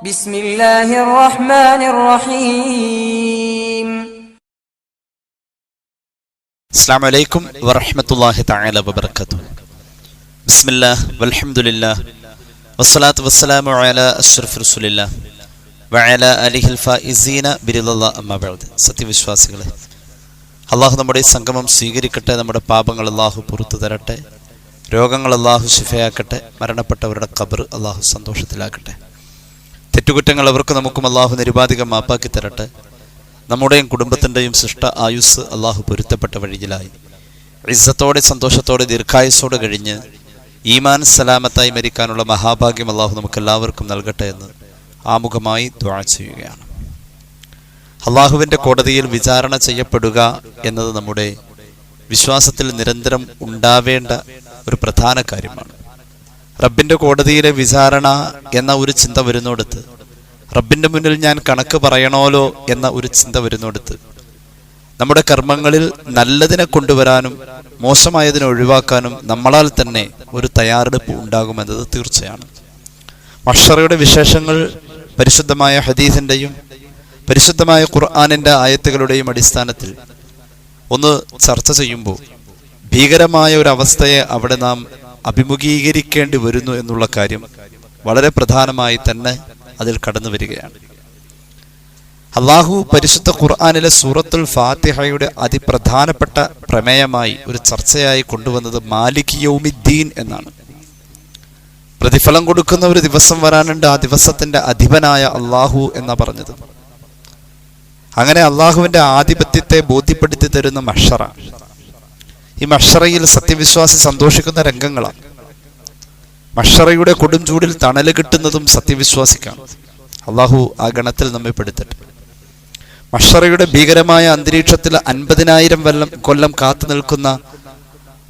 ബിസ്മില്ലാഹിർ റഹ്മാനിർ റഹീം അസ്സലാമു അലൈക്കും വറഹ്മത്തുള്ളാഹി തആല വബറകാതുഹു. ബിസ്മില്ലാഹ് വൽഹംദുലില്ലാഹ്. വസ്സലാത്തു വസ്സലാമു അലാ അഷ്റഫിർ റസൂലില്ലാഹ്. വഅല അലിഹിൽ ഫായിസീന ബിരിദല്ലാഹ് അമ്മ ബഅദ്. സത്യവിശ്വാസികളെ അള്ളാഹു നമ്മുടെ സംഗമം സ്വീകരിക്കട്ടെ നമ്മുടെ പാപങ്ങൾ അള്ളാഹു പുറത്തു തരട്ടെ രോഗങ്ങൾ അള്ളാഹു ശിഫയാക്കട്ടെ മരണപ്പെട്ടവരുടെ കബർ അള്ളാഹു സന്തോഷത്തിലാക്കട്ടെ തെറ്റുകുറ്റങ്ങൾ അവർക്ക് നമുക്കും അള്ളാഹു നിരുപാധികം മാപ്പാക്കി തരട്ടെ. നമ്മുടെയും കുടുംബത്തിന്റെയും സൃഷ്ട ആയുസ് അള്ളാഹു പൊരുത്തപ്പെട്ട വഴിയിലായി. ഇസ്സത്തോടെ സന്തോഷത്തോടെ ദീർഘായുസോടെ കഴിഞ്ഞ് ഈമാൻ സലാമത്തായി മരിക്കാനുള്ള മഹാഭാഗ്യം അള്ളാഹു നമുക്ക് എല്ലാവർക്കും നൽകട്ടെ എന്ന് ആമുഖമായി ദ്വാ ചെയ്യുകയാണ്. അള്ളാഹുവിന്റെ കോടതിയിൽ വിചാരണ ചെയ്യപ്പെടുക എന്നത് നമ്മുടെ വിശ്വാസത്തിൽ നിരന്തരം ഉണ്ടാവേണ്ട ഒരു പ്രധാന കാര്യമാണ്. റബ്ബിന്റെ കോടതിയിലെ വിചാരണ എന്ന ഒരു ചിന്ത വരുന്നിടത്ത് റബ്ബിന്റെ മുന്നിൽ ഞാൻ കണക്ക് പറയണോലോ എന്ന ഒരു ചിന്ത വരുന്നിടത്ത് നമ്മുടെ കർമ്മങ്ങളിൽ നല്ലതിനെ കൊണ്ടുവരാനും മോശമായതിനെ ഒഴിവാക്കാനും നമ്മളാൽ തന്നെ ഒരു തയ്യാറെടുപ്പ് ഉണ്ടാകുമെന്നത് തീർച്ചയാണ്. മഷറയുടെ വിശേഷങ്ങൾ പരിശുദ്ധമായ ഹദീസിന്റെയും പരിശുദ്ധമായ ഖുർആാനിന്റെ ആയത്തുകളുടെയും അടിസ്ഥാനത്തിൽ ഒന്ന് ചർച്ച ചെയ്യുമ്പോൾ ഭീകരമായ ഒരു അവസ്ഥയെ അവിടെ നാം അഭിമുഖീകരിക്കേണ്ടി വരുന്നു എന്നുള്ള കാര്യം വളരെ പ്രധാനമായി തന്നെ അതിൽ കടന്നു വരികയാണ്. അള്ളാഹു പരിശുദ്ധ ഖുർആാനിലെ സൂറത്തുൽ ഫാത്തിഹയുടെ അതിപ്രധാനപ്പെട്ട പ്രമേയമായി ഒരു ചർച്ചയായി കൊണ്ടുവന്നത് മാലിക് യൗമിദ്ദീൻ എന്നാണ്. പ്രതിഫലം കൊടുക്കുന്ന ഒരു ദിവസം വരാനുണ്ട് ആ ദിവസത്തിന്റെ അധിപനായ അള്ളാഹു എന്നാ പറഞ്ഞത്. അങ്ങനെ അള്ളാഹുവിന്റെ ആധിപത്യത്തെ ബോധ്യപ്പെടുത്തി തരുന്ന മഷറ. ഈ മഷറയിൽ സത്യവിശ്വാസി സന്തോഷിക്കുന്ന രംഗങ്ങളാണ്. മഷറയുടെ കൊടും ചൂടിൽ തണൽ കിട്ടുന്നതും സത്യവിശ്വാസിക്കാണ്. അള്ളാഹു ആ ഗണത്തിൽ നമ്മെ പെടുത്തട്ടെ. മഷറയുടെ ഭീകരമായ അന്തരീക്ഷത്തിൽ അൻപതിനായിരം വല്ലം കൊല്ലം കാത്തു നിൽക്കുന്ന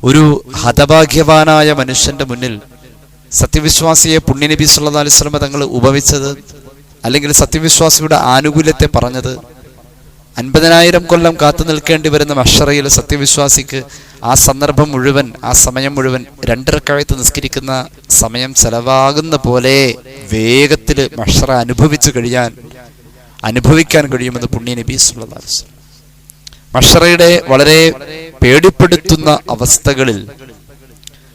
ഒരു ഹതഭാഗ്യവാനായ മനുഷ്യന്റെ മുന്നിൽ സത്യവിശ്വാസിയെ പുണ്യനബി സല്ലാ അലൈഹി സ്വലമ തങ്ങൾ ഉപവിച്ചത് അല്ലെങ്കിൽ സത്യവിശ്വാസിയുടെ ആനുകൂല്യത്തെ പറഞ്ഞത് അൻപതിനായിരം കൊല്ലം കാത്തു നിൽക്കേണ്ടി വരുന്ന മഷറയിൽ സത്യവിശ്വാസിക്ക് ആ സന്ദർഭം മുഴുവൻ ആ സമയം മുഴുവൻ രണ്ടിറക്കായത്ത് നിസ്കരിക്കുന്ന സമയം ചെലവാകുന്ന പോലെ വേഗത്തിൽ മഷറ അനുഭവിച്ചു കഴിയാൻ അനുഭവിക്കാൻ കഴിയുമെന്ന് പുണ്യ നബി വസല്ലം. മഷറയുടെ വളരെ പേടിപ്പെടുത്തുന്ന അവസ്ഥകളിൽ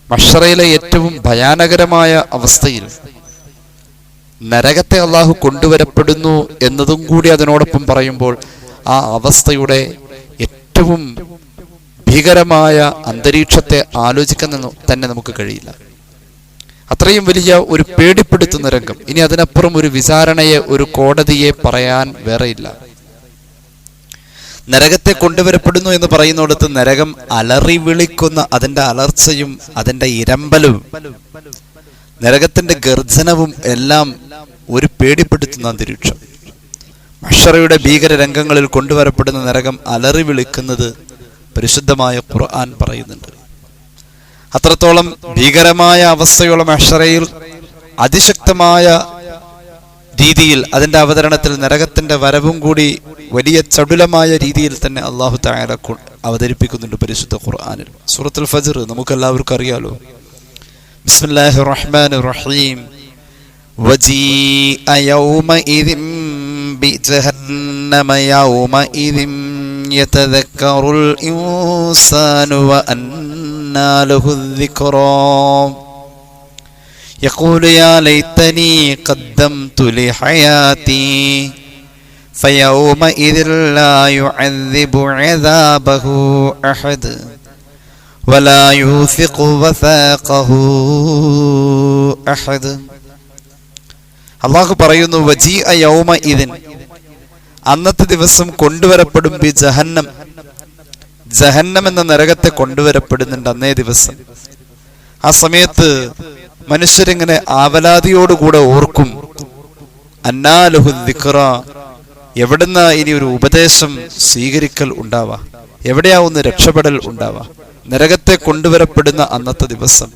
മഷറയിലെ ഏറ്റവും ഭയാനകരമായ അവസ്ഥയിൽ നരകത്തെ അള്ളാഹു കൊണ്ടുവരപ്പെടുന്നു എന്നതും കൂടി അതിനോടൊപ്പം പറയുമ്പോൾ ആ അവസ്ഥയുടെ ഏറ്റവും ഭീകരമായ അന്തരീക്ഷത്തെ ആലോചിക്കാൻ തന്നെ നമുക്ക് കഴിയില്ല. അത്രയും വലിയ ഒരു പേടിപ്പെടുത്തുന്ന രംഗം. ഇനി അതിനപ്പുറം ഒരു വിചാരണയെ ഒരു കോടതിയെ പറയാൻ വേറെയില്ല നരകത്തെ കൊണ്ടുവരപ്പെടുന്നു എന്ന് പറയുന്നിടത്ത് നരകം അലറി വിളിക്കുന്ന അതിന്റെ അലർച്ചയും അതിന്റെ ഇരമ്പലും നരകത്തിന്റെ ഗർജനവും എല്ലാം ഒരു പേടിപ്പെടുത്തുന്ന അന്തരീക്ഷം. അക്ഷറയുടെ ഭീകര രംഗങ്ങളിൽ കൊണ്ടുവരപ്പെടുന്ന നരകം അലറി വിളിക്കുന്നത് പരിശുദ്ധമായ ഖുർആൻ പറയുന്നുണ്ട് അത്രത്തോളം ഭീകരമായ അവസ്ഥയുള്ള അഷറയിൽ അതിശക്തമായ രീതിയിൽ അതിന്റെ അവതരണത്തിൽ നരകത്തിന്റെ വരവും കൂടി വലിയ ചടുലമായ രീതിയിൽ തന്നെ അള്ളാഹു തായാല അവതരിപ്പിക്കുന്നുണ്ട് പരിശുദ്ധ ഖുർആാനിൽ സൂറത്തുൽ ഫജർ നമുക്ക് എല്ലാവർക്കും അറിയാലോ ബിസ്മില്ലാഹി റഹ്മാൻ റഹീം وجيء يومئذ بجهنم يومئذ يتذكر الإنسان وأنى له الذكرى يقول يا ليتني قدمت لحياتي فيومئذ لا يعذب عذابه أحد ولا يوثق وثاقه أحد അള്ളാഹു പറയുന്നു വജീ യൗമ ഇതിൻ അന്നത്തെ ദിവസം കൊണ്ടുവരപ്പെടും ബി ജഹന്നം. ജഹന്നം എന്ന നരകത്തെ കൊണ്ടുവരപ്പെടുന്നുണ്ട് അന്നേ ദിവസം. ആ സമയത്ത് മനുഷ്യരിങ്ങനെ ആവലാതിയോടുകൂടെ ഓർക്കും. അന്നാലുഹു ദിക്റ എവിടുന്ന ഇനി ഒരു ഉപദേശം സ്വീകരിക്കൽ ഉണ്ടാവാ? എവിടെയാവുന്ന രക്ഷപ്പെടൽ ഉണ്ടാവാ? നരകത്തെ കൊണ്ടുവരപ്പെടുന്ന അന്നത്തെ ദിവസം.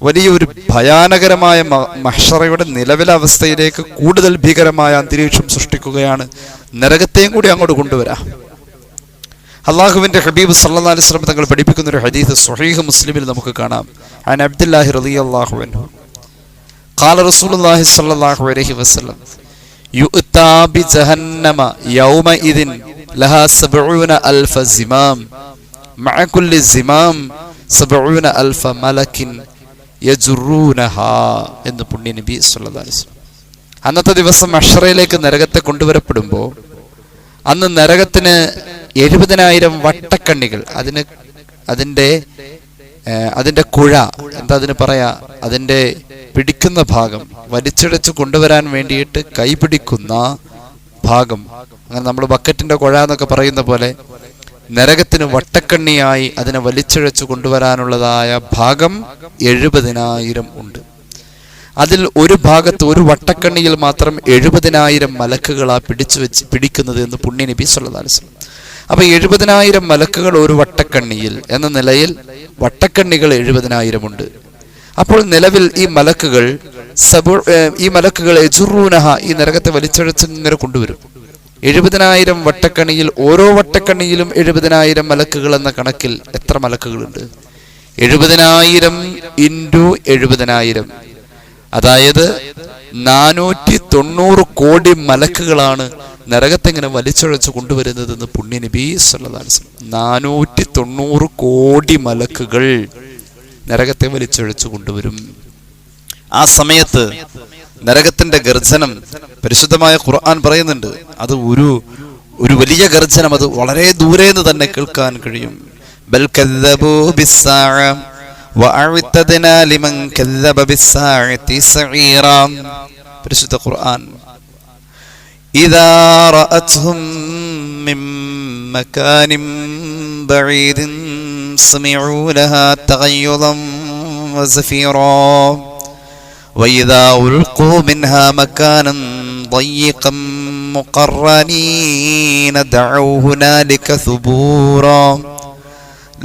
വലിയൊരു ഭയാനകരമായ മഹ്ഷറയുടെ നിലവിലെ അവസ്ഥയിലേക്ക് കൂടുതൽ ഭീകരമായ അന്തരീക്ഷം സൃഷ്ടിക്കുകയാണ് നരകത്തെയും കൂടി അങ്ങോട്ട് കൊണ്ടുവരാം അള്ളാഹുവിന്റെ ഹബീബ് സല്ലാ അലിസ്ലം തങ്ങൾ പഠിപ്പിക്കുന്ന ഒരു ഹദീസ് സുഹീഹ് മുസ്ലിമിൽ നമുക്ക് കാണാം ആൻ അബ്ദുല്ലാഹി റലി അള്ളാഹു قال رسول الله صلى الله عليه وسلم يؤتى بجهنم يومئذ لها سبعون ألف زمام مع كل زمام سبعون ألف ملك എന്ന് പുണ്യ നബി സല്ലാസ്ലം അന്നത്തെ ദിവസം അഷറയിലേക്ക് നരകത്തെ കൊണ്ടുവരപ്പെടുമ്പോൾ അന്ന് നരകത്തിന് എഴുപതിനായിരം വട്ടക്കണ്ണികൾ അതിന് അതിന്റെ അതിന്റെ കുഴ എന്താ അതിന് പറയാ അതിന്റെ പിടിക്കുന്ന ഭാഗം വലിച്ചിടച്ച് കൊണ്ടുവരാൻ വേണ്ടിയിട്ട് കൈപിടിക്കുന്ന ഭാഗം അങ്ങനെ നമ്മൾ ബക്കറ്റിന്റെ കുഴ എന്നൊക്കെ പറയുന്ന പോലെ നരകത്തിന് വട്ടക്കണ്ണിയായി അതിനെ വലിച്ചഴച്ചു കൊണ്ടുവരാനുള്ളതായ ഭാഗം എഴുപതിനായിരം ഉണ്ട്. അതിൽ ഒരു ഭാഗത്ത് ഒരു വട്ടക്കണ്ണിയിൽ മാത്രം എഴുപതിനായിരം മലക്കുകളാ പിടിച്ചു വെച്ച് പിടിക്കുന്നത് എന്ന് പുണ്യ നബി വസല്ലം. അപ്പൊ എഴുപതിനായിരം മലക്കുകൾ ഒരു വട്ടക്കണ്ണിയിൽ എന്ന നിലയിൽ വട്ടക്കണ്ണികൾ എഴുപതിനായിരം ഉണ്ട്. അപ്പോൾ നിലവിൽ ഈ മലക്കുകൾ സബു ഈ മലക്കുകൾ എജുറൂനഹ ഈ നരകത്തെ വലിച്ചഴച്ച് ഇങ്ങനെ കൊണ്ടുവരും. എഴുപതിനായിരം വട്ടക്കണിയിൽ ഓരോ വട്ടക്കണിയിലും എഴുപതിനായിരം മലക്കുകൾ എന്ന കണക്കിൽ എത്ര മലക്കുകളുണ്ട്? എഴുപതിനായിരം ഇന്റു എഴുപതിനായിരം. അതായത് നാനൂറ്റി തൊണ്ണൂറ് കോടി മലക്കുകളാണ് നരകത്തെങ്ങനെ വലിച്ചൊഴച്ച് കൊണ്ടുവരുന്നതെന്ന് പുണ്യ നബി വസല്ലം നാനൂറ്റി തൊണ്ണൂറ് കോടി മലക്കുകൾ നരകത്തെ വലിച്ചൊഴച്ച് കൊണ്ടുവരും. ആ സമയത്ത് നരകത്തിന്റെ ഗർജനം പരിശുദ്ധമായ ഖുർആൻ പറയുന്നുണ്ട് അത് ഒരു ഒരു വലിയ ഗർജനം അത് വളരെ ദൂരെ നിന്ന് തന്നെ കേൾക്കാൻ കഴിയും ബൽ കദ്ദബൂ ബിസ്സാഅ വഅഅ്തദ്നാ ലിമൻ കദ്ദബ ബിസ്സാഅതി സഈറ പരിശുദ്ധ ഖുർആൻ إذا رأتهم من مكان بعيد سمعوا لها تغيظا وزفيرا وإذا ألقوا منها مكانا ضيقا مقرنين دعوا هنالك ثبورا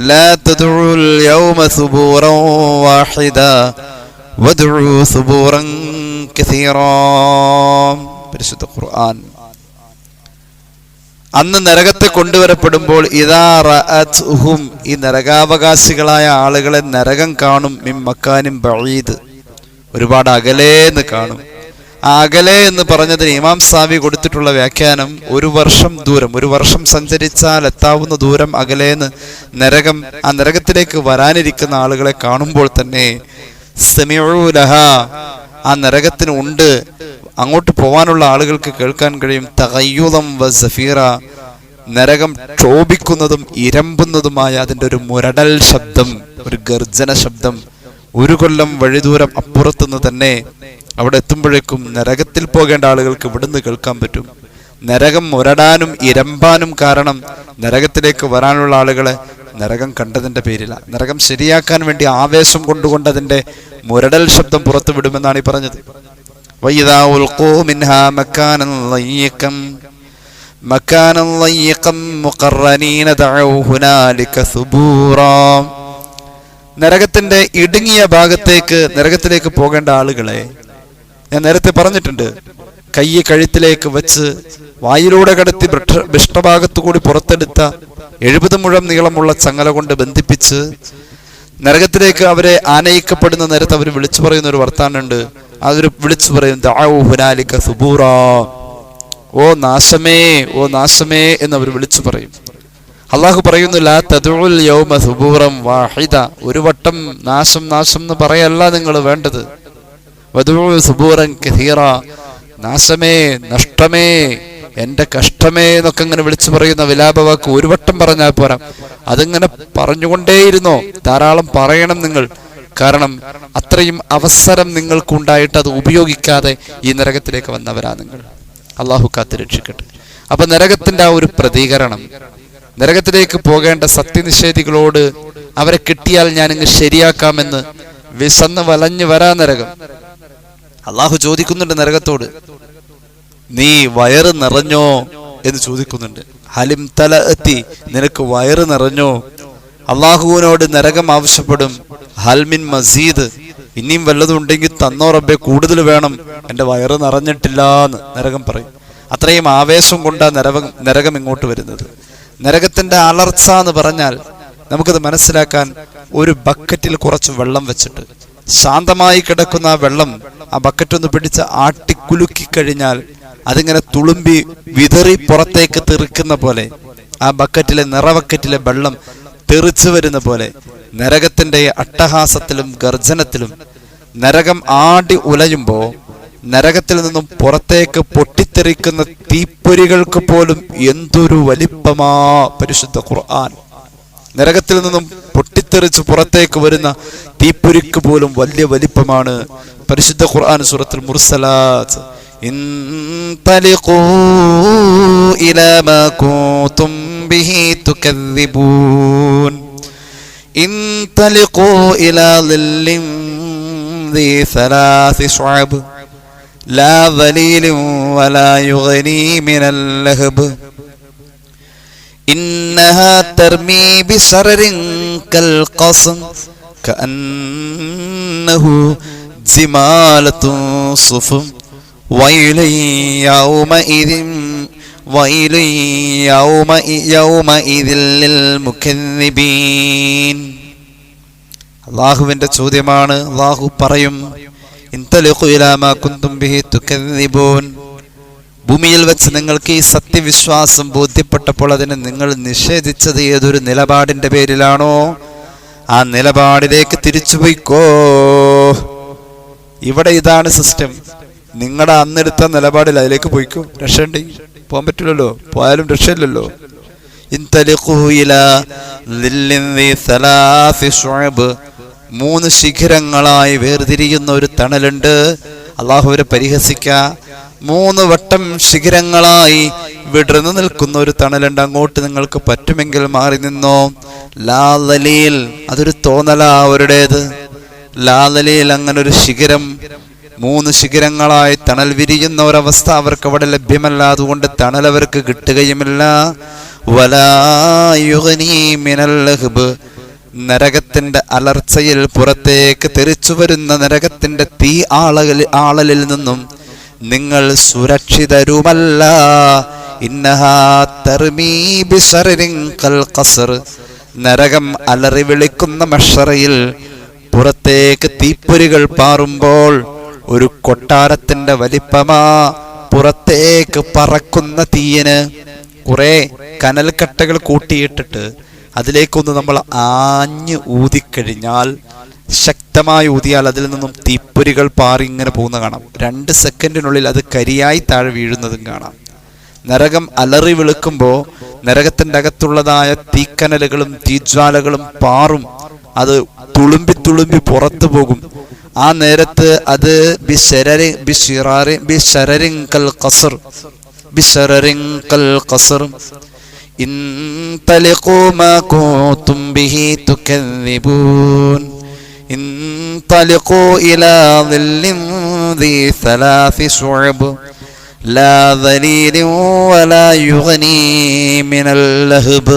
لا تدعوا اليوم ثبورا واحدا وادعوا ثبورا كثيرا പരിശുദ്ധ ഖുർആൻ അന്ന് നരകത്തെ കൊണ്ടുവരപ്പെടുമ്പോൾ ഇതാ റഅത്ഹും ഈ നരകാവകാശികളായ ആളുകളെ നരകം കാണും മിം മക്കാനും ഒരുപാട് അകലേന്ന് കാണും. ആ അകലെ എന്ന് പറഞ്ഞതിന് ഇമാം സാവി കൊടുത്തിട്ടുള്ള വ്യാഖ്യാനം ഒരു വർഷം ദൂരം ഒരു വർഷം സഞ്ചരിച്ചാൽ എത്താവുന്ന ദൂരം അകലെ എന്ന് നരകം ആ നരകത്തിലേക്ക് വരാനിരിക്കുന്ന ആളുകളെ കാണുമ്പോൾ തന്നെ സമിഉ ലഹ ആ നരകത്തിന് ഉണ്ട്. അങ്ങോട്ട് പോവാനുള്ള ആളുകൾക്ക് കേൾക്കാൻ കഴിയും. തകയ്യുതം വ സഫീറ നരകം ക്ഷോഭിക്കുന്നതും ഇരമ്പുന്നതുമായ അതിന്റെ ഒരു മുരടൽ ശബ്ദം ഒരു ഗർജന ശബ്ദം. ഒരു കൊല്ലം വഴിദൂരം അപ്പുറത്തുനിന്ന് തന്നെ അവിടെ എത്തുമ്പോഴേക്കും നരകത്തിൽ പോകേണ്ട ആളുകൾക്ക് ഇവിടുന്ന് കേൾക്കാൻ പറ്റും. നരകം മുരടാനും ഇരമ്പാനും കാരണം നരകത്തിലേക്ക് വരാനുള്ള ആളുകളെ നരകം കണ്ടതിന്റെ പേരില്ല നരകം ശരിയാക്കാൻ വേണ്ടി ആവേശം കൊണ്ടുകൊണ്ട് അതിന്റെ മുരടൽ ശബ്ദം പുറത്തു വിടുമെന്നാണ് ഈ പറഞ്ഞത്. മക്കാനം നരകത്തിന്റെ ഇടുങ്ങിയ ഭാഗത്തേക്ക് നരകത്തിലേക്ക് പോകേണ്ട ആളുകളെ ഞാൻ നേരത്തെ പറഞ്ഞിട്ടുണ്ട്. കൈ കഴുത്തിലേക്ക് വെച്ച് വായിലൂടെ കടത്തി വിഷ്ടഭാഗത്തു കൂടി പുറത്തെടുത്ത എഴുപത് മുഴം നീളമുള്ള ചങ്ങല കൊണ്ട് ബന്ധിപ്പിച്ച് നരകത്തിലേക്ക് അവരെ ആനയിക്കപ്പെടുന്ന നേരത്ത് അവർ വിളിച്ചു പറയുന്ന ഒരു വർത്താനുണ്ട് അതൊരു വിളിച്ചു പറയും ഓ നാശമേ ഓ നാശമേ എന്ന് അവർ വിളിച്ചു പറയും. അള്ളാഹു പറയുന്നു ലാ യൗമ സുബൂറം വാഹിദ. ഒരു വട്ടം നാശം നാശം എന്ന് പറയല്ല നിങ്ങൾ വേണ്ടത്. വധു സുബൂറൻ കഥീറ നാശമേ നഷ്ടമേ എന്റെ കഷ്ടമേ എന്നൊക്കെ ഇങ്ങനെ വിളിച്ചു പറയുന്ന വിലാപവാക്ക് ഒരു വട്ടം പറഞ്ഞാൽ പോരാ. അതിങ്ങനെ പറഞ്ഞുകൊണ്ടേയിരുന്നോ. ധാരാളം പറയണം നിങ്ങൾ. കാരണം അത്രയും അവസരം നിങ്ങൾക്കുണ്ടായിട്ട് അത് ഉപയോഗിക്കാതെ ഈ നരകത്തിലേക്ക് വന്നവരാ നിങ്ങൾ. അള്ളാഹു കാത്ത് രക്ഷിക്കട്ടെ. അപ്പൊ നരകത്തിന്റെ ആ ഒരു പ്രതികരണം നരകത്തിലേക്ക് പോകേണ്ട സത്യനിഷേധികളോട് അവരെ കിട്ടിയാൽ ഞാൻ ഇങ്ങ് ശരിയാക്കാമെന്ന് വിസന്ന് വലഞ്ഞു വരാ നരകം. അള്ളാഹു ചോദിക്കുന്നുണ്ട് നരകത്തോട്. നീ വയറ് നിറഞ്ഞോ എന്ന് ചോദിക്കുന്നുണ്ട്. ഹലിം തല എത്തി നിനക്ക് വയറ് നിറഞ്ഞോ? അള്ളാഹുവിനോട് നരകം ആവശ്യപ്പെടും. ഹൽമിൻ മസീദ് ഇനിയും വല്ലതും ഉണ്ടെങ്കിൽ തന്നോ റബ്ബെ കൂടുതൽ വേണം. എന്റെ വയറ് നിറഞ്ഞിട്ടില്ല എന്ന് നരകം പറയും. അത്രയും ആവേശം കൊണ്ടാണ് നരകം നരകം ഇങ്ങോട്ട് വരുന്നത്. നരകത്തിന്റെ അലർച്ച എന്ന് പറഞ്ഞാൽ നമുക്കത് മനസ്സിലാക്കാൻ ഒരു ബക്കറ്റിൽ കുറച്ച് വെള്ളം വെച്ചിട്ട് ശാന്തമായി കിടക്കുന്ന ആ വെള്ളം ആ ബക്കറ്റ് ഒന്ന് പിടിച്ച് ആട്ടിക്കുലുക്കി കഴിഞ്ഞാൽ അതിങ്ങനെ തുളുമ്പി വിതറി പുറത്തേക്ക് തെറിക്കുന്ന പോലെ ആ ബക്കറ്റിലെ നിറവക്കറ്റിലെ വെള്ളം തെറിച്ചു വരുന്ന പോലെ നരകത്തിന്റെ അട്ടഹാസത്തിലും ഗർജനത്തിലും നരകം ആടി ഉലയുമ്പോ നരകത്തിൽ നിന്നും പുറത്തേക്ക് പൊട്ടിത്തെറിക്കുന്ന തീപ്പൊരികൾക്ക് പോലും എന്തൊരു വലിപ്പമാ പരിശുദ്ധ ഖുർആൻ നരകത്തിൽ നിന്നും പൊട്ടിത്തെറിച്ച് പുറത്തേക്ക് വരുന്ന തീപ്പൊരിക്ക് പോലും വലിയ വലിപ്പമാണ് പരിശുദ്ധ ഖുർആൻ സൂറത്തുൽ മുർസലാത്ത് انطلقوا إلى ما كنتم به تكذبون انطلقوا إلى ظل ذي ثلاث شعب لا ظليل ولا يغني من اللهب إنها ترمي بشرر كالقصم كأنه جمالة صفر ويل يومئذ ويل يوم يومئذ للمكذبين അള്ളാഹുവിന്റെ ചോദ്യമാണ് അള്ളാഹു പറയും ഭൂമിയിൽ വെച്ച് നിങ്ങൾക്ക് ഈ സത്യവിശ്വാസം ബോധ്യപ്പെട്ടപ്പോൾ അതിനെ നിങ്ങൾ നിഷേധിച്ചത് ഏതൊരു നിലപാടിന്റെ പേരിലാണോ? ആ നിലപാടിലേക്ക് തിരിച്ചുപോയിക്കോ ഇവിടെ ഇതാണ് സിസ്റ്റം നിങ്ങളുടെ അന്നെടുത്ത നിലപാടിൽ അതിലേക്ക് പോയിക്കോ. രക്ഷയുണ്ട്. പോകാൻ പറ്റില്ലല്ലോ. പോയാലും രക്ഷയില്ലല്ലോ. ഇൻതലിഖൂ ഇലാ ളില്ലിൻ ദി സലാസി ശുഅബ്. മൂന്ന് ശിഖരങ്ങളായി വേർതിരിയുന്ന ഒരു തണലുണ്ട്. അള്ളാഹുവിനെ പരിഹസിക്ക. മൂന്ന് വട്ടം ശിഖരങ്ങളായി വിടർന്നു നിൽക്കുന്ന ഒരു തണലുണ്ട്. അങ്ങോട്ട് നിങ്ങൾക്ക് പറ്റുമെങ്കിൽ മാറി നിന്നോ. ലാലലീൽ അതൊരു തോന്നലാ അവരുടേത്. ലാലലീൽ അങ്ങനെ ഒരു ശിഖരം. മൂന്ന് ശിഖരങ്ങളായി തണൽ വിരിയുന്ന ഒരവസ്ഥ അവർക്ക് അവിടെ ലഭ്യമല്ല. അതുകൊണ്ട് തണൽ അവർക്ക് കിട്ടുകയുമില്ല. വലായുഗനീ മിനൽ ലഹ്ബ്. നരകത്തിന്റെ അലർച്ചയിൽ പുറത്തേക്ക് തെറിച്ചു വരുന്ന നരകത്തിന്റെ തീ ആളകളിൽ ആളലിൽ നിന്നും നിങ്ങൾ സുരക്ഷിതരുമല്ല. നരകം അലറി വിളിക്കുന്ന മഷറയിൽ പുറത്തേക്ക് തീപ്പൊരികൾ പാറുമ്പോൾ ഒരു കൊട്ടാരത്തിന്റെ വലിപ്പമാ പുറത്തേക്ക് പറക്കുന്ന തീയന് കുറെ കനൽക്കട്ടകൾ കൂട്ടിയിട്ടിട്ട് അതിലേക്കൊന്ന് നമ്മൾ ആഞ്ഞ് ഊതിക്കഴിഞ്ഞാൽ ശക്തമായി ഊതിയാൽ അതിൽ നിന്നും തീപ്പൊരികൾ പാറി ഇങ്ങനെ പോകുന്ന കാണാം. രണ്ട് സെക്കൻഡിനുള്ളിൽ അത് കരിയായി താഴെ വീഴുന്നതും കാണാം. നരകം അലറി വിളിക്കുമ്പോൾ നരകത്തിന്റെ അകത്തുള്ളതായ തീക്കനലുകളും തീജ്വാലകളും പാറും. അത് തുളുമ്പി തുളുമ്പി പുറത്തു പോകും. ആ നേരത്ത് അത് ബി ശരരി ബി ബിശരരി ബി ശരരിങ്കൽ ഖസർ ബിശരരിങ്കൽ ഖസർ انطلقوا ما كنتم به تكذبون انطلقوا إلى ظل ذي ثلاث شعب لا ظليل ولا يغني من اللهب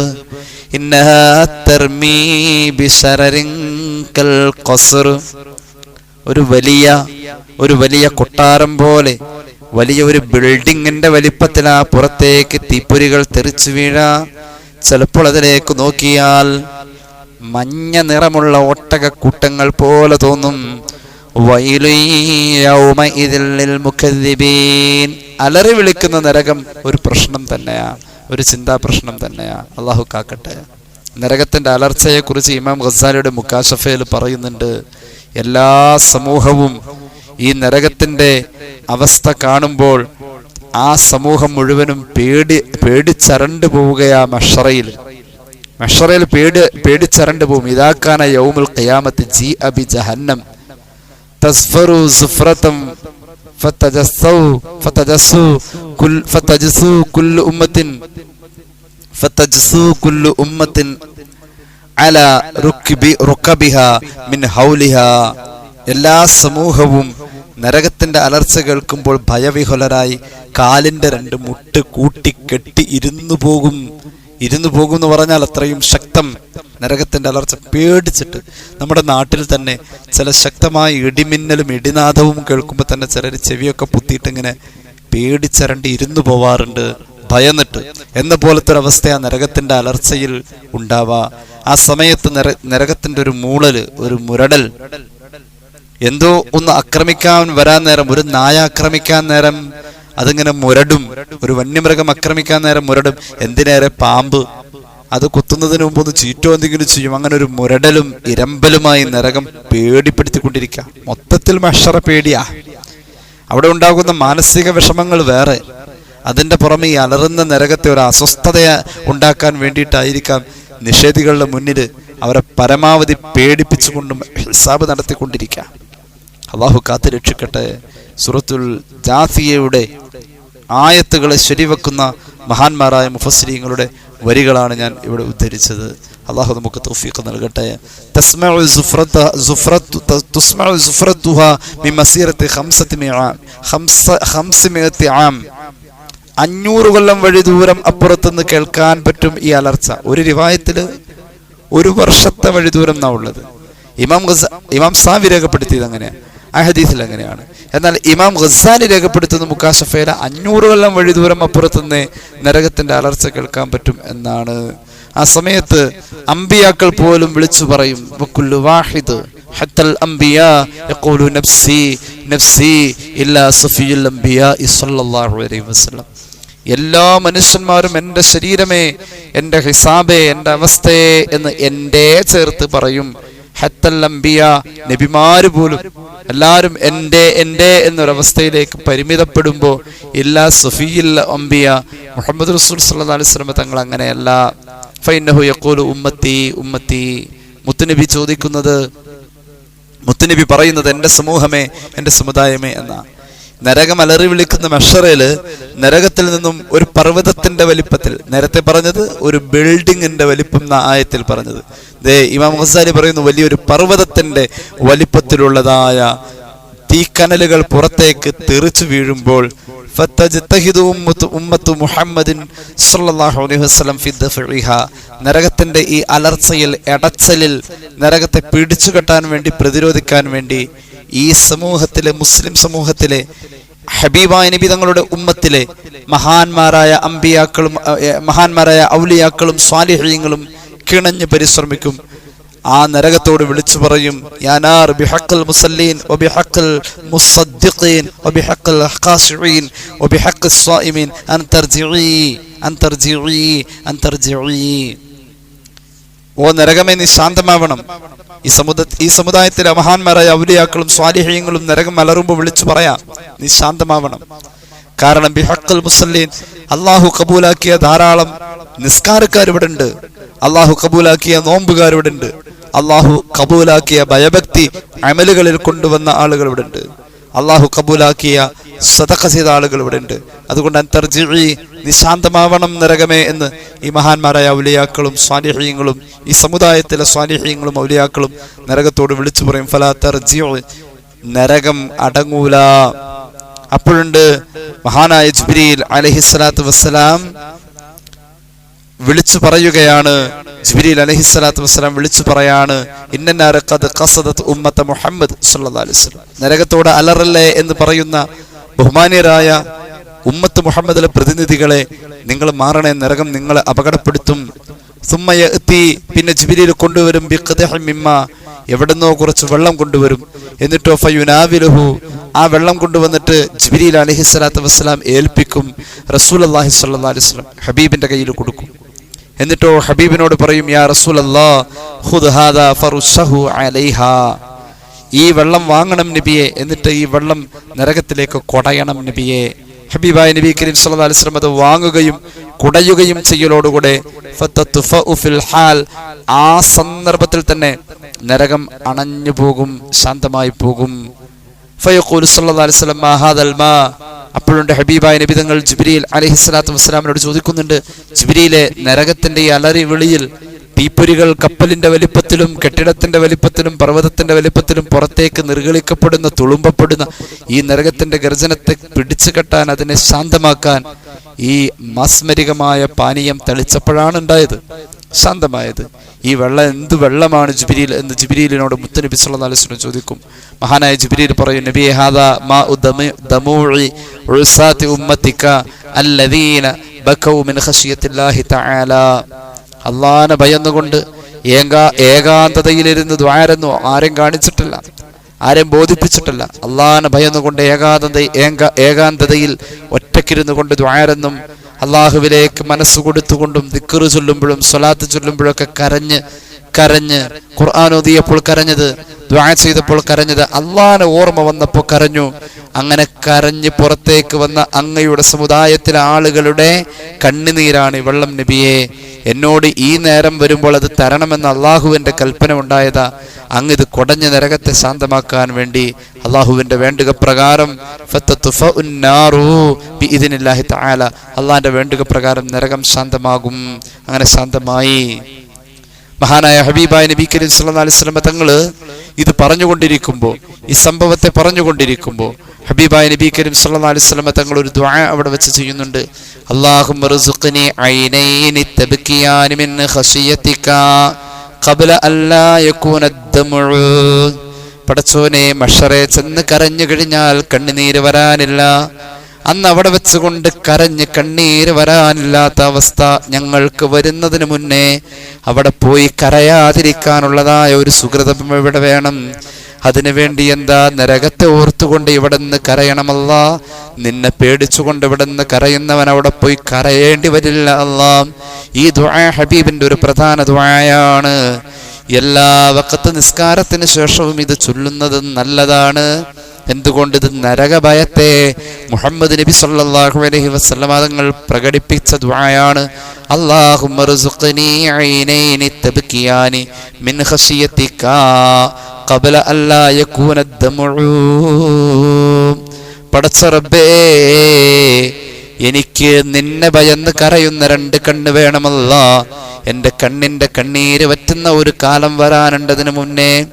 إنها ترمي بشرر كالقصر ഒരു വലിയ ഒരു വലിയ കൊട്ടാരം പോലെ വലിയ ഒരു ബിൽഡിങ്ങിന്റെ വലിപ്പത്തിലാ പുറത്തേക്ക് തീപ്പൊരികൾ തെറിച്ചു വീഴ. ചിലപ്പോൾ അതിലേക്ക് നോക്കിയാൽ മഞ്ഞ നിറമുള്ള ഒട്ടകക്കൂട്ടങ്ങൾ പോലെ തോന്നും. അലറി വിളിക്കുന്ന നരകം ഒരു പ്രശ്നം തന്നെയാ. ഒരു ചിന്താ പ്രശ്നം തന്നെയാ. അള്ളാഹു കാക്കട്ടെ. നരകത്തിന്റെ അലർച്ചയെ കുറിച്ച് ഇമാം ഖസാലിയുടെ മുക്കാശഫയിൽ പറയുന്നുണ്ട്. എല്ലാ സമൂഹവും ഈ നരകത്തിന്റെ അവസ്ഥ കാണുമ്പോൾ ആ സമൂഹം മുഴുവനും പേടി പേടിച്ചരണ്ടു പോവുകയാ മഷറയിൽ. മഷറയിൽ പേടി പേടിച്ചരണ്ടു പോവും. ഇതാക്കാന യൗമുൽ ഖിയാമത്ത് ജി അബി ജഹന്നം. തസ്ഫറു സുഫ്രതം فتجسوا فتجسوا കുൽ فتجسوا كل ഉമ്മത്തിൻ فتجسوا كل ഉമ്മത്തിൻ അല റുക്ബി ركبها മിൻ حولها എല്ലാ സമൂഹവും നരകത്തിന്റെ അലർച്ച കേൾക്കുമ്പോൾ ഭയവിഹുലരായി കാലിന്റെ രണ്ട് മുട്ട് കൂട്ടി കെട്ടി ഇരുന്നു പോകും. ഇരുന്നു പോകും എന്ന് പറഞ്ഞാൽ അത്രയും ശക്തം. നരകത്തിന്റെ അലർച്ച പേടിച്ചിട്ട് നമ്മുടെ നാട്ടിൽ തന്നെ ചില ശക്തമായ ഇടിമിന്നലും ഇടിനാദവും കേൾക്കുമ്പോൾ തന്നെ ചിലർ ചെവിയൊക്കെ പുത്തിയിട്ട് ഇങ്ങനെ പേടിച്ചരണ്ട് ഇരുന്നു പോവാറുണ്ട്. ഭയന്നിട്ട് എന്ന പോലത്തെ ഒരു അവസ്ഥ ആ നരകത്തിന്റെ അലർച്ചയിൽ ഉണ്ടാവാ ആ സമയത്ത് നര നരകത്തിന്റെ ഒരു മൂളൽ ഒരു മുരടൽ എന്തോ ഒന്ന് ആക്രമിക്കാൻ വരാൻ നേരം ഒരു നായ ആക്രമിക്കാൻ നേരം അതിങ്ങനെ മുരടും ഒരു വന്യമൃഗം ആക്രമിക്കാൻ നേരം മുരടും. എന്തിനേറെ പാമ്പ്? അത് കുത്തുന്നതിന് മുമ്പ് ഒന്ന് ചീറ്റോ എന്തെങ്കിലും ചെയ്യും. അങ്ങനെ ഒരു മുരടലും ഇരമ്പലുമായി നരകം പേടിപ്പെടുത്തിക്കൊണ്ടിരിക്കുക. മൊത്തത്തിൽ മഷറ പേടിയാ. അവിടെ ഉണ്ടാകുന്ന മാനസിക വിഷമങ്ങൾ വേറെ. അതിന്റെ പുറമെ ഈ അലറുന്ന നരകത്തെ ഒരു അസ്വസ്ഥത ഉണ്ടാക്കാൻ വേണ്ടിയിട്ടായിരിക്കാം നിഷേധികളുടെ മുന്നിൽ അവരെ പരമാവധി പേടിപ്പിച്ചുകൊണ്ടും ഹിസാബ് നടത്തിക്കൊണ്ടിരിക്കുക. അള്ളാഹു കാത്തു രക്ഷിക്കട്ടെ സുറത്തുൽ ജാസിയയുടെ ആയത്തുകളെ ശരിവെക്കുന്ന മഹാന്മാരായ മുഫസ്രീങ്ങളുടെ വരികളാണ് ഞാൻ ഇവിടെ ഉദ്ധരിച്ചത്. അള്ളാഹു നമുക്ക് തൗഫീഖ് നൽകട്ടെ. അഞ്ഞൂറ് കൊല്ലം വഴി ദൂരം അപ്പുറത്തുനിന്ന് കേൾക്കാൻ പറ്റും ഈ അലർച്ച. ഒരു റിവായത്തിൽ ഒരു വർഷത്തെ വഴി ദൂരം എന്നാ ഉള്ളത്? ഇമാം ഇമാം സാവി രേഖപ്പെടുത്തിയത് അങ്ങനെയാണ് ആ ഹദീസിൽ അങ്ങനെയാണ്. എന്നാൽ ഇമാം ഖസാനി രേഖപ്പെടുത്തുന്ന മുക്കാശഫയിലെ അഞ്ഞൂറ് കൊല്ലം വഴി ദൂരം അപ്പുറത്തുനിന്ന് നരകത്തിന്റെ അലർച്ച കേൾക്കാൻ പറ്റും എന്നാണ്. ആ സമയത്ത് അമ്പിയാക്കൾ പോലും വിളിച്ചു പറയും വാഹിദ് എല്ലാ മനുഷ്യന്മാരും എന്റെ ശരീരമേ എന്റെ ഹിസാബേ എന്റെ അവസ്ഥയെ എന്ന് എന്റെ ചേർത്ത് പറയും. ഹത്തൽ അംബിയ നബിമാര് പോലും എല്ലാവരും എന്റെ എന്റെ എന്നൊരവസ്ഥയിലേക്ക് പരിമിതപ്പെടുമ്പോൾ ഇല്ലാ സഫിയിൽ അംബിയ മുഹമ്മദ് റസൂൽ സല്ലാ അലൈഹി സ്വലമ തങ്ങൾ അങ്ങനെയല്ല ഫൈനഹു യഖൂലു ഉമ്മത്തി ഉമ്മത്തി. മുത്തുനബി ചോദിക്കുന്നത് മുത്തുനബി പറയുന്നത് എന്റെ സമൂഹമേ എന്റെ സമുദായമേ എന്നാ. നരകം അലറി വിളിക്കുന്ന മെഷറയിൽ നരകത്തിൽ നിന്നും ഒരു പർവതത്തിന്റെ വലിപ്പത്തിൽ നേരത്തെ പറഞ്ഞത് ഒരു ബിൽഡിങ്ങിന്റെ വലിപ്പം എന്ന ആയത്തിൽ പറഞ്ഞത്. ദേ ഇമാം ഹസാരി പറയുന്നു വലിയൊരു പർവതത്തിന്റെ വലിപ്പത്തിലുള്ളതായ തീക്കനലുകൾ പുറത്തേക്ക് തെറിച്ചു വീഴുമ്പോൾ നരകത്തിന്റെ ഈ അലർച്ചയിൽ എടച്ചലിൽ നരകത്തെ പിടിച്ചു കെട്ടാൻ വേണ്ടി പ്രതിരോധിക്കാൻ വേണ്ടി ഈ സമൂഹത്തിലെ മുസ്ലിം സമൂഹത്തിലെ ഹബീബായ നബി തങ്ങളുടെ ഉമ്മത്തിലെ മഹാന്മാരായ അമ്പിയാക്കളും മഹാന്മാരായ ഔലിയാക്കളും സ്വാലിഹ്യങ്ങളും കിണഞ്ഞ് പരിശ്രമിക്കും. ആ നരകത്തോട് വിളിച്ചു പറയും യാനാർ ബിഹഖൽ മുസല്ലീൻ വബിഹഖൽ മുസദ്ദിഖീൻ വബിഹഖൽ ഖാശിഈൻ വബിഹഖൽ സ്വായിമീൻ അൻ തർജിഈ അൻ തർജിഈ അൻ തർജിഈ ഓ നരകമേ നീ ശാന്തമാവണം. ഈ സമുദ ഈ സമുദായത്തിലെ മഹാന്മാരായ ഔലിയാക്കളും സ്വാലിഹ്യങ്ങളും നരകം അലറുമ്പോൾ വിളിച്ചു പറയാം നീ ശാന്തമാവണം. കാരണം ബിഹക്കൽ മുസല്ലീൻ അള്ളാഹു കബൂലാക്കിയ ധാരാളം നിസ്കാരക്കാർ ഇവിടെ ഉണ്ട് അള്ളാഹു കബൂലാക്കിയ നോമ്പുകാർ ഇവിടെ ഉണ്ട് അള്ളാഹു കബൂലാക്കിയ ഭയഭക്തി അമലുകളിൽ കൊണ്ടുവന്ന ആളുകൾ ഇവിടെ ഉണ്ട് അള്ളാഹു കബൂലാക്കിയ സതക്ക ചെയ്ത ആളുകൾ ഇവിടെ ഉണ്ട് അതുകൊണ്ട് അന്തർജിഴി നിശാന്തമാവണം നരകമേ എന്ന് ഈ മഹാന്മാരായ ഔലിയാക്കളും സ്വാനിഹ്യങ്ങളും ഈ സമുദായത്തിലെ സ്വാനിഹ്യങ്ങളും ഔലിയാക്കളും നരകത്തോട് വിളിച്ചു പറയും ഫലാ നരകം അടങ്ങൂല. അപ്പോഴുണ്ട് മഹാനായ ജിബ്രീൽ അലഹിസ്ലാത്തു വസ്സലാം വിളിച്ചു പറയുകയാണ്. ജിബ്രീൽ അലഹിസ്സലാത്തു വസ്സലാം വിളിച്ചു പറയാണ് ഉമ്മത്ത മുഹമ്മദ് നരകത്തോട് അലറല്ലേ എന്ന് പറയുന്ന ബഹുമാന്യരായ ഉമ്മത്ത് മുഹമ്മദിലെ പ്രതിനിധികളെ നിങ്ങൾ മാറണേ നരകം നിങ്ങളെ അപകടപ്പെടുത്തും. സുമ്മയ എത്തി പിന്നെ ജിബിരിയിൽ കൊണ്ടുവരും ബിഖ്ദഹി മിമ്മ. എവിടുന്നോ കുറച്ച് വെള്ളം കൊണ്ടുവരും. എന്നിട്ടോ ഫയുനാവിലുഹു. ആ വെള്ളം കൊണ്ടുവന്നിട്ട് ജിബിരിയിൽ അലഹി സ്വലാത്തു വസ്സലാം ഏൽപ്പിക്കും റസൂൽ അള്ളാഹി സ്വല്ലാ അലൈഹി സ്വലം ഹബീബിന്റെ കയ്യിൽ കൊടുക്കും. എന്നിട്ടോ ഹബീബിനോട് പറയും യാ റസൂൽ അലൈഹ. ഈ വെള്ളം വാങ്ങണം നബിയെ എന്നിട്ട് ഈ വെള്ളം നരകത്തിലേക്ക് കൊടയണം നബിയെ. ഹബീബായ നബി കരീം സല്ലല്ലാഹു അലൈഹി വസല്ലം അത് വാങ്ങുകയും കുടയുകയും ചെയ്യലോടുകൂടെ ആ സന്ദർഭത്തിൽ തന്നെ നരകം അണഞ്ഞു പോകും ശാന്തമായി പോകും. സല്ലല്ലാഹു അലൈഹി വസല്ലം മാ. അപ്പോഴുണ്ട് ഹബീബായ നബി തങ്ങൾ ജിബ്രീൽ അലൈഹി സ്വലാത്തു വസ്സലാമിനോട് ചോദിക്കുന്നുണ്ട് ജിബിരിയിലെ നരകത്തിന്റെ ഈ അലറി വിളിയിൽ തീപ്പൊരികൾ കപ്പലിന്റെ വലിപ്പത്തിലും കെട്ടിടത്തിന്റെ വലിപ്പത്തിലും പർവതത്തിന്റെ വലിപ്പത്തിലും പുറത്തേക്ക് നിർഗളിക്കപ്പെടുന്ന തുളുമ്പപ്പെടുന്ന ഈ നരകത്തിന്റെ ഗർജനത്തെ പിടിച്ചു കെട്ടാൻ അതിനെ ശാന്തമാക്കാൻ ഈ മാസ്മരികമായ പാനീയം തെളിച്ചപ്പോഴാണ് ഉണ്ടായത്. ശാന്തമായത്. ഈ വെള്ളം എന്ത് വെള്ളമാണ് ജിബിരിയിൽ എന്ന് ജിബിരിയിലിനോട് മുത്തനബി സല്ലല്ലാഹു അലൈഹി വസല്ലം ചോദിക്കും. മഹാനായ ജിബിരിയിൽ പറയും നബി ഹാദാ മാ അല്ലദീന തആല. ഭയന്നുകൊണ്ട് ഏകാ ഏകാന്തതയിലിരുന്ന് ദ്വാരെന്നോ ആരും കാണിച്ചിട്ടില്ല ആരെയും ബോധിപ്പിച്ചിട്ടില്ല. അള്ളാഹാനെ ഭയന്നുകൊണ്ട് ഏകാന്തത ഏക ഏകാന്തതയിൽ ഒറ്റക്കിരുന്നു കൊണ്ട് ദ്വാരെന്നും അള്ളാഹുവിലേക്ക് മനസ്സ് കൊടുത്തുകൊണ്ടും ദിക്കറ് ചൊല്ലുമ്പോഴും സ്വലാത്ത് ചൊല്ലുമ്പോഴൊക്കെ കരഞ്ഞ് കരഞ്ഞ്. ഖുർആൻ ഓതിയപ്പോൾ കരഞ്ഞത് ദ്വാ ചെയ്തപ്പോൾ കരഞ്ഞത്. അള്ളാഹിനെ ഓർമ്മ വന്നപ്പോൾ കരഞ്ഞു. അങ്ങനെ കരഞ്ഞ് പുറത്തേക്ക് വന്ന അങ്ങയുടെ സമുദായത്തിലെ ആളുകളുടെ കണ്ണുനീരാണ് വെള്ളം നബിയെ. എന്നോട് ഈ നേരം വരുമ്പോൾ അത് തരണമെന്ന് അള്ളാഹുവിന്റെ കൽപ്പന ഉണ്ടായതാ. അങ്ങ് ഇത് കുടഞ്ഞ നരകത്തെ ശാന്തമാക്കാൻ വേണ്ടി അള്ളാഹുവിന്റെ വേണ്ടുക പ്രകാരം അള്ളാഹിന്റെ വേണ്ടുക പ്രകാരം നരകം ശാന്തമാകും. അങ്ങനെ ശാന്തമായി. മഹാനായ ഹബീബായ നബി കരീം സല്ലല്ലാഹു അലൈഹി വസല്ലം തങ്ങൾ ഇത് പറഞ്ഞുകൊണ്ടിരിക്കുമ്പോൾ ഈ സംഭവത്തെ പറഞ്ഞുകൊണ്ടിരിക്കുമ്പോൾ ഹബീബായ നബി കരീം സല്ലല്ലാഹു അലൈഹി വസല്ലം തങ്ങൾ ഒരു ദുആ അവിടെ വെച്ച് ചെയ്യുന്നുണ്ട്. ദമുഉ പടച്ചോനെ മഷറെ ചെന്ന് കരഞ്ഞു കഴിഞ്ഞാൽ കണ്ണുനീര് വരാനില്ല. അന്ന് അവിടെ വെച്ചുകൊണ്ട് കരഞ്ഞ് കണ്ണീര് വരാനില്ലാത്ത അവസ്ഥ ഞങ്ങൾക്ക് വരുന്നതിന് മുന്നേ അവിടെ പോയി കരയാതിരിക്കാനുള്ളതായ ഒരു സുഹൃതം ഇവിടെ വേണം. അതിനു വേണ്ടി എന്താ നരകത്തെ ഓർത്തുകൊണ്ട് ഇവിടെ നിന്ന് കരയണമല്ല? നിന്നെ പേടിച്ചുകൊണ്ട് ഇവിടെ നിന്ന് കരയുന്നവൻ അവിടെ പോയി കരയേണ്ടി വരില്ല അല്ല. ഈ ദുആ ഹബീബിന്റെ ഒരു പ്രധാന ദ്വായാണ് എല്ലാ വക്കത്ത് നിസ്കാരത്തിന് ശേഷവും ഇത് ചൊല്ലുന്നത് നല്ലതാണ്. എന്തുകൊണ്ട് ഇത് നരകഭയത്തെ മുഹമ്മദ് നബി സല്ലല്ലാഹു അലൈഹി വസല്ലമ തങ്ങൾ പ്രകടിപ്പിച്ച ദുആയാണ്. അല്ലാഹുമ്മ ർസുഖ്നി ഐനൈനി തബ്കിയാനി മിൻ ഖശിയതിക ഖബല അല്ലാ യകൂന ദമുഉ. പടച്ച റബ്ബേ എനിക്ക് നിന്നെ ഭയന്ന് കരയുന്ന രണ്ട് കണ്ണ് വേണമല്ല. എന്റെ കണ്ണിന്റെ കണ്ണീര് വറ്റുന്ന ഒരു കാലം വരാനുണ്ടതിന് മുന്നേ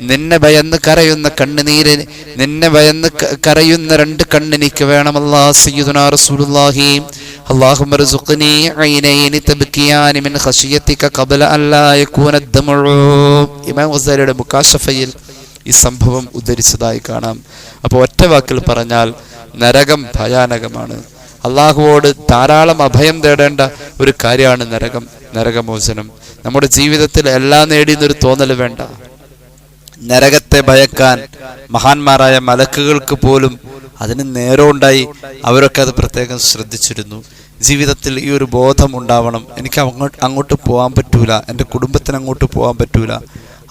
നിന്നെ ഭയന്ന് കരയുന്ന കണ്ണുനീര് നിന്നെ ഭയന്ന് കരയുന്ന രണ്ട് കണ്ണെനിക്ക് വേണമല്ലാ സയ്യിദുനാ റസൂലുള്ളാഹി. അല്ലാഹുമ്മ ർസുഖ്നി ഐനൈനി തബ്കിയാനി മിൻ ഖശിയതിക ഖബല അല്ലാ യകൂന ദമുഉ ഇമാം ഗസാലിയുടെ മുക്കാശഫയിൽ ഈ സംഭവം ഉദ്ധരിച്ചതായി കാണാം. അപ്പോൾ ഒറ്റ വാക്കിൽ പറഞ്ഞാൽ നരകം ഭയാനകമാണ്. അള്ളാഹുവോട് ധാരാളം അഭയം തേടേണ്ട ഒരു കാര്യമാണ് നരകം നരകമോചനം. നമ്മുടെ ജീവിതത്തിൽ എല്ലാം നേടിയെന്നൊരു തോന്നൽ വേണ്ട. നരകത്തെ ഭയക്കാൻ മഹാന്മാരായ മലക്കുകൾക്ക് പോലും അതിന് നേരമുണ്ടായി അവരൊക്കെ അത് പ്രത്യേകം ശ്രദ്ധിച്ചിരുന്നു. ജീവിതത്തിൽ ഈ ഒരു ബോധം ഉണ്ടാവണം. എനിക്ക് അങ്ങോട്ട് അങ്ങോട്ട് പോകാൻ പറ്റൂല. എന്റെ കുടുംബത്തിന് അങ്ങോട്ട് പോകാൻ പറ്റൂല.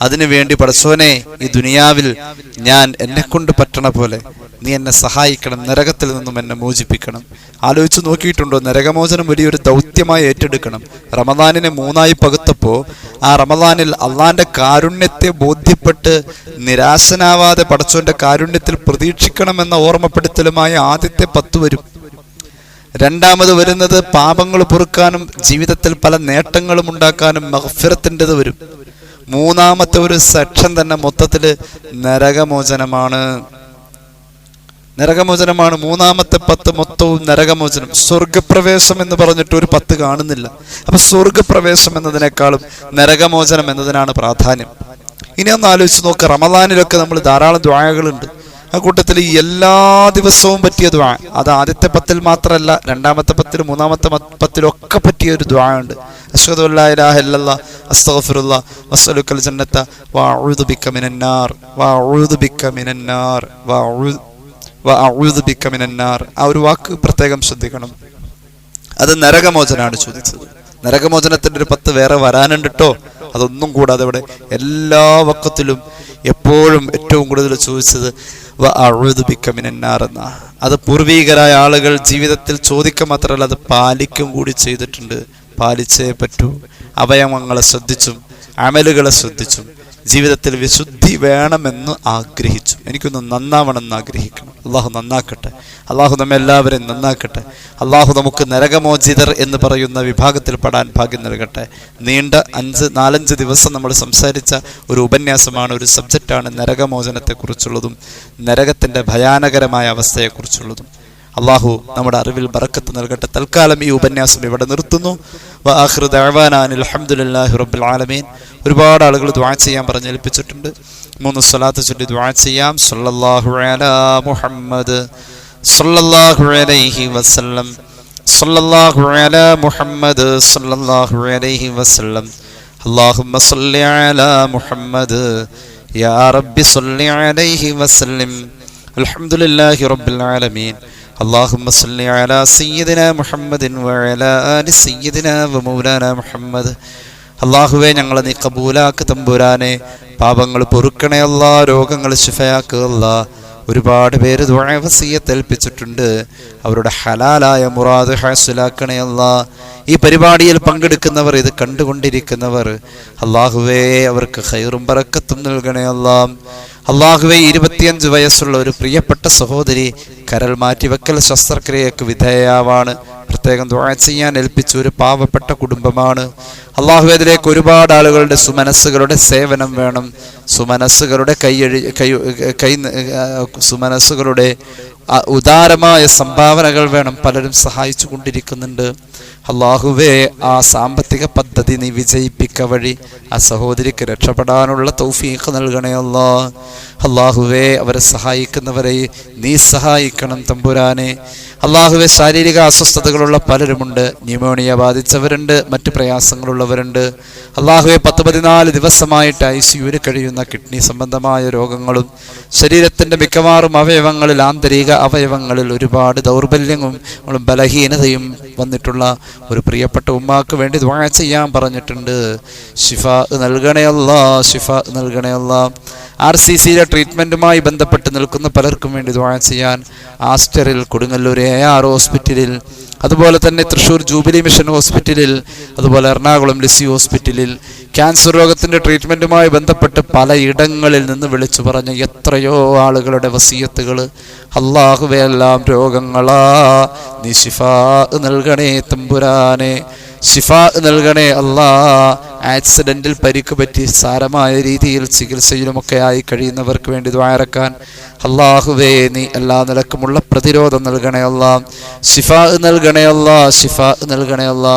അതിനു വേണ്ടി പടസോനെ ഈ ദുനിയാവിൽ ഞാൻ എന്നെ കൊണ്ട് പറ്റണ പോലെ നീ എന്നെ സഹായിക്കണം നരകത്തിൽ നിന്നും എന്നെ മോചിപ്പിക്കണം. ആലോചിച്ച് നോക്കിയിട്ടുണ്ടോ? നരകമോചനം വലിയൊരു ദൗത്യമായി ഏറ്റെടുക്കണം. റമദാനിനെ മൂന്നായി പകുത്തപ്പോ ആ റമദാനിൽ അള്ളാന്റെ കാരുണ്യത്തെ ബോധ്യപ്പെട്ട് നിരാശനാവാതെ പടച്ചോന്റെ കാരുണ്യത്തിൽ പ്രതീക്ഷിക്കണമെന്ന ഓർമ്മപ്പെടുത്തലുമായ ആദ്യത്തെ പത്ത് വരും. രണ്ടാമത് വരുന്നത് പാപങ്ങൾ പൊറുക്കാനും ജീവിതത്തിൽ പല നേട്ടങ്ങളും ഉണ്ടാക്കാനും മഹഫിറത്തിന്റെത് വരും. മൂന്നാമത്തെ ഒരു സെക്ഷൻ തന്നെ മൊത്തത്തിൽ നരകമോചനമാണ്. നരകമോചനമാണ് മൂന്നാമത്തെ പത്ത് മൊത്തവും നരകമോചനം. സ്വർഗപ്രവേശം എന്ന് പറഞ്ഞിട്ട് ഒരു പത്ത് കാണുന്നില്ല. അപ്പൊ സ്വർഗപ്രവേശം എന്നതിനേക്കാളും നരകമോചനം എന്നതിനാണ് പ്രാധാന്യം. ഇനി ഒന്ന് ആലോചിച്ച് നോക്ക് റമദാനിലൊക്കെ നമ്മൾ ധാരാളം ദ്വായകളുണ്ട് ആ കൂട്ടത്തിൽ എല്ലാ ദിവസവും പറ്റിയ ദ്വാ അത് ആദ്യത്തെ പത്തിൽ മാത്രമല്ല രണ്ടാമത്തെ പത്തിൽ മൂന്നാമത്തെ പത്തിലൊക്കെ പറ്റിയ ഒരു ദ്വാ ഉണ്ട്. ബിക മിനന്നാർ മിനന്നാർ മിനന്നാർ ആ ഒരു വാക്ക് പ്രത്യേകം ശ്രദ്ധിക്കണം. അത് നരകമോചനാണ് ചോദിച്ചത്. നരകമോചനത്തിന്റെ ഒരു പത്ത് വേറെ വരാനുണ്ട് കേട്ടോ അതൊന്നും കൂടാതെ ഇവിടെ എല്ലാ വക്കത്തിലും എപ്പോഴും ഏറ്റവും കൂടുതൽ ചോദിച്ചത് വ അത് പൂർവീകരായ ആളുകൾ ജീവിതത്തിൽ ചോദിക്കുക മാത്രമല്ല അത് പാലിക്കും കൂടി ചെയ്തിട്ടുണ്ട്. പാലിച്ചേ പറ്റൂ. അവയവങ്ങളെ ശ്രദ്ധിച്ചും അമലുകളെ ശ്രദ്ധിച്ചും. ജീവിതത്തിൽ വിശുദ്ധി വേണമെന്ന് ആഗ്രഹിച്ചു. എനിക്കൊന്ന് നന്നാവണമെന്ന് ആഗ്രഹിക്കണം. അള്ളാഹു നന്നാക്കട്ടെ. അള്ളാഹു നമ്മെ എല്ലാവരെയും നന്നാക്കട്ടെ. അള്ളാഹു നമുക്ക് നരകമോചിതർ എന്ന് പറയുന്ന വിഭാഗത്തിൽ പെടാൻ ഭാഗ്യം നൽകട്ടെ. നീണ്ട അഞ്ച് നാലഞ്ച് ദിവസം നമ്മൾ സംസാരിച്ച ഒരു ഉപന്യാസമാണ് ഒരു സബ്ജക്റ്റാണ് നരകമോചനത്തെക്കുറിച്ചുള്ളതും നരകത്തിന്റെ ഭയാനകരമായ അവസ്ഥയെക്കുറിച്ചുള്ളതും. അള്ളാഹു നമ്മുടെ അറിവിൽ ബറക്കത്ത് നൽകട്ടെ തൽക്കാലം ഈ ഉപന്യാസം ഇവിടെ നിർത്തുന്നു വആഖിറു ദഅവാനാ അനിൽ ഹംദുലില്ലാഹി റബ്ബിൽ ആലമീൻ ഒരുപാട് ആളുകൾ ദുആ ചെയ്യാൻ പറഞ്ഞേൽപ്പിച്ചിട്ടുണ്ട് മൂന്ന് സ്വലാത്ത് ചൊല്ലി ദുആ ചെയ്യാം സല്ലല്ലാഹു അലാ മുഹമ്മദ് സല്ലല്ലാഹു അലൈഹി വസല്ലം സല്ലല്ലാഹു അലാ മുഹമ്മദ് സല്ലല്ലാഹു അലൈഹി വസല്ലം اللهم صل على محمد يا رب صل عليه وسلم الحمد لله رب العالمين اللهم صل على سيدنا محمد وعلى آل سيدنا ومولانا محمد അള്ളാഹുവെ ഞങ്ങളെ നീ കബൂലാക്ക് തമ്പുരാനെ പാപങ്ങൾ പൊറുക്കണേ അല്ല രോഗങ്ങൾ ശിഫയാക്കുക ഒരുപാട് പേര് ഏൽപ്പിച്ചിട്ടുണ്ട് അവരുടെ ഹലാലായ മുറാദ് ഹാസുലാക്കണേ അല്ല ഈ പരിപാടിയിൽ പങ്കെടുക്കുന്നവർ ഇത് കണ്ടുകൊണ്ടിരിക്കുന്നവർ അള്ളാഹുവേ അവർക്ക് ഹൈറും പറക്കത്തും നൽകണേ അല്ല അള്ളാഹുവെ ഇരുപത്തിയഞ്ച് വയസ്സുള്ള ഒരു പ്രിയപ്പെട്ട സഹോദരി കരൾ മാറ്റിവെക്കൽ ശസ്ത്രക്രിയക്ക് വിധേയാവാണ്. പ്രത്യേകം ദുആ ചെയ്യാൻ ഏൽപ്പിച്ച ഒരു പാവപ്പെട്ട കുടുംബമാണ്. അള്ളാഹു അതിലേക്ക് ഒരുപാട് ആളുകളുടെ സുമനസ്സുകളുടെ സേവനം വേണം. സുമനസ്സുകളുടെ കൈയഴി കൈ കൈ സുമനസ്സുകളുടെ ഉദാരമായ സംഭാവനകൾ വേണം പലരും സഹായിച്ചു കൊണ്ടിരിക്കുന്നുണ്ട് അള്ളാഹുവേ ആ സാമ്പത്തിക പദ്ധതി നീ വിജയിപ്പിക്ക വഴി ആ സഹോദരിക്ക് രക്ഷപ്പെടാനുള്ള തൗഫീഖ് നൽകണേ അല്ലാ. അള്ളാഹുവേ അവരെ സഹായിക്കുന്നവരെ നീ സഹായിക്കണം തമ്പുരാനെ. അള്ളാഹുവെ ശാരീരിക അസ്വസ്ഥതകളുള്ള പലരുമുണ്ട്. ന്യൂമോണിയ ബാധിച്ചവരുണ്ട് മറ്റു പ്രയാസങ്ങളുള്ളവരുണ്ട്. അള്ളാഹുവെ പത്ത് പതിനാല് ദിവസമായിട്ട് ഐ സിയുവിൽ കഴിയുന്ന കിഡ്നി സംബന്ധമായ രോഗങ്ങളും ശരീരത്തിന്റെ മിക്കവാറും അവയവങ്ങളിൽ ആന്തരിക അവയവങ്ങളിൽ ഒരുപാട് ദൗർബല്യങ്ങളും ബലഹീനതയും വന്നിട്ടുള്ള ഒരു പ്രിയപ്പെട്ട ഉമ്മാക്ക് വേണ്ടി ദ്വാ ചെയ്യാൻ പറഞ്ഞിട്ടുണ്ട്. ഷിഫ നൽകണയല്ല ഷിഫ നൽകണയല്ല ആർ സി സിയിലെ ട്രീറ്റ്മെന്റുമായി ബന്ധപ്പെട്ട് നിൽക്കുന്ന പലർക്കും വേണ്ടി ദ്വാ ചെയ്യാൻ ആസ്റ്ററിൽ കൊടുങ്ങല്ലൂർ എ ആർ ഹോസ്പിറ്റലിൽ അതുപോലെ തന്നെ തൃശ്ശൂർ ജൂബിലി മിഷൻ ഹോസ്പിറ്റലിൽ അതുപോലെ എറണാകുളം ലിസി ഹോസ്പിറ്റലിൽ ക്യാൻസർ രോഗത്തിന്റെ ട്രീറ്റ്മെന്റുമായി ബന്ധപ്പെട്ട് പലയിടങ്ങളിൽ നിന്ന് വിളിച്ചു പറഞ്ഞ എത്രയോ ആളുകളുടെ വസീയത്തുകൾ അള്ളാഹുവെല്ലാം രോഗങ്ങളാ നീ ശിഫാ നൽകണേ തമ്പുരാനെ ശിഫ നൽകണേ അല്ലാ ആക്സിഡന്റിൽ പരിക്ക് പറ്റി സാരമായ രീതിയിൽ ചികിത്സയിലുമൊക്കെ ആയി കഴിയുന്നവർക്ക് വേണ്ടി ദ്വാരക്കാൻ അള്ളാഹുവേ നീ എല്ലാ നിലക്കുമുള്ള പ്രതിരോധം നൽകണേ ഷിഫ നൽകണയല്ല ശിഫ നൽകണേ അല്ല.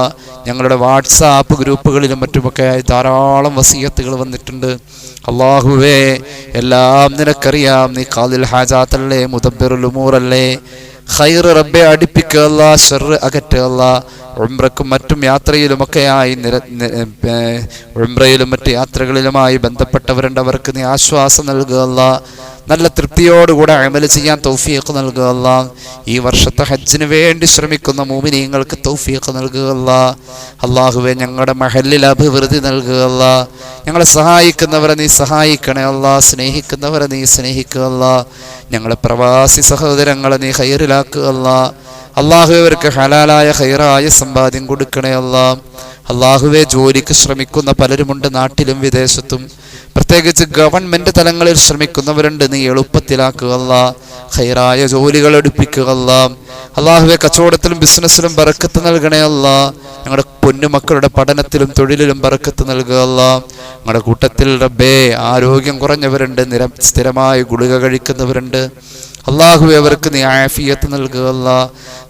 ഞങ്ങളുടെ വാട്സാപ്പ് ഗ്രൂപ്പുകളിലും മറ്റുമൊക്കെ ആയി ധാരാളം വസീയത്തുകൾ വന്നിട്ടുണ്ട്. അള്ളാഹുവേ എല്ലാം നിനക്കറിയാം. നീ കാതിൽ ഹാജാത്തല്ലേ മുദബിറുലുമൂറല്ലേ ഖൈർ റബ്ബെ അടുപ്പിക്കുക ഷെറ് അകറ്റുക ഉംറക്കും മറ്റും യാത്രയിലുമൊക്കെയായി നിര ഉംറയിലും മറ്റ് യാത്രകളിലുമായി ബന്ധപ്പെട്ടവരുണ്ട് അവർക്ക് നീ ആശ്വാസം നൽകുക നല്ല തൃപ്തിയോടുകൂടെ അമൽ ചെയ്യാൻ തൗഫീഖ് നൽകുക ഈ വർഷത്തെ ഹജ്ജിന് വേണ്ടി ശ്രമിക്കുന്ന മൂമിനീങ്ങൾക്ക് തൗഫീഖ് നൽകുക അള്ളാഹുവെ ഞങ്ങളുടെ മഹലിൽ അഭിവൃദ്ധി നൽകുക ഞങ്ങളെ സഹായിക്കുന്നവരെ നീ സഹായിക്കണേ അല്ല. സ്നേഹിക്കുന്നവരെ നീ സ്നേഹിക്കുക ഞങ്ങളെ പ്രവാസി സഹോദരങ്ങളെ നീ ഹൈറിലാക്കുക അള്ളാഹുവർക്ക് ഹലാലായ ഹൈറായ സമ്പാദ്യം കൊടുക്കണേ അല്ല. അള്ളാഹുവെ ജോലിക്ക് ശ്രമിക്കുന്ന പലരുമുണ്ട് നാട്ടിലും വിദേശത്തും. പ്രത്യേകിച്ച് ഗവൺമെന്റ് തലങ്ങളിൽ ശ്രമിക്കുന്നവരുണ്ട് നീ എളുപ്പത്തിലാക്കുക അല്ല. ഹൈറായ ജോലികൾ എടുപ്പിക്കുക അല്ല. അള്ളാഹുവെ കച്ചവടത്തിലും ബിസിനസ്സിലും ബറക്കത്ത് നൽകണേ അല്ല ഞങ്ങളുടെ പൊന്നുമക്കളുടെ പഠനത്തിലും തൊഴിലിലും ബറക്കത്ത് നൽകുക അല്ല ഞങ്ങളുടെ കൂട്ടത്തിൽ റബ്ബേ ആരോഗ്യം കുറഞ്ഞവരുണ്ട് നിര സ്ഥിരമായി ഗുളിക കഴിക്കുന്നവരുണ്ട് അള്ളാഹു അവർക്ക് നീ ആഫിയത്ത് നൽകുകയല്ല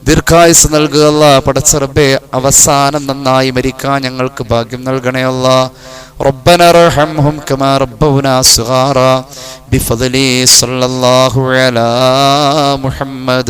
ദീർഘായുസ് നൽകുകയല്ല പടച്ചറബെ അവസാനം നന്നായി മരിക്കാൻ ഞങ്ങൾക്ക് ഭാഗ്യം നൽകണയല്ല ربنا ارحمهم كما ربونا صغارا بفضل صلى الله على محمد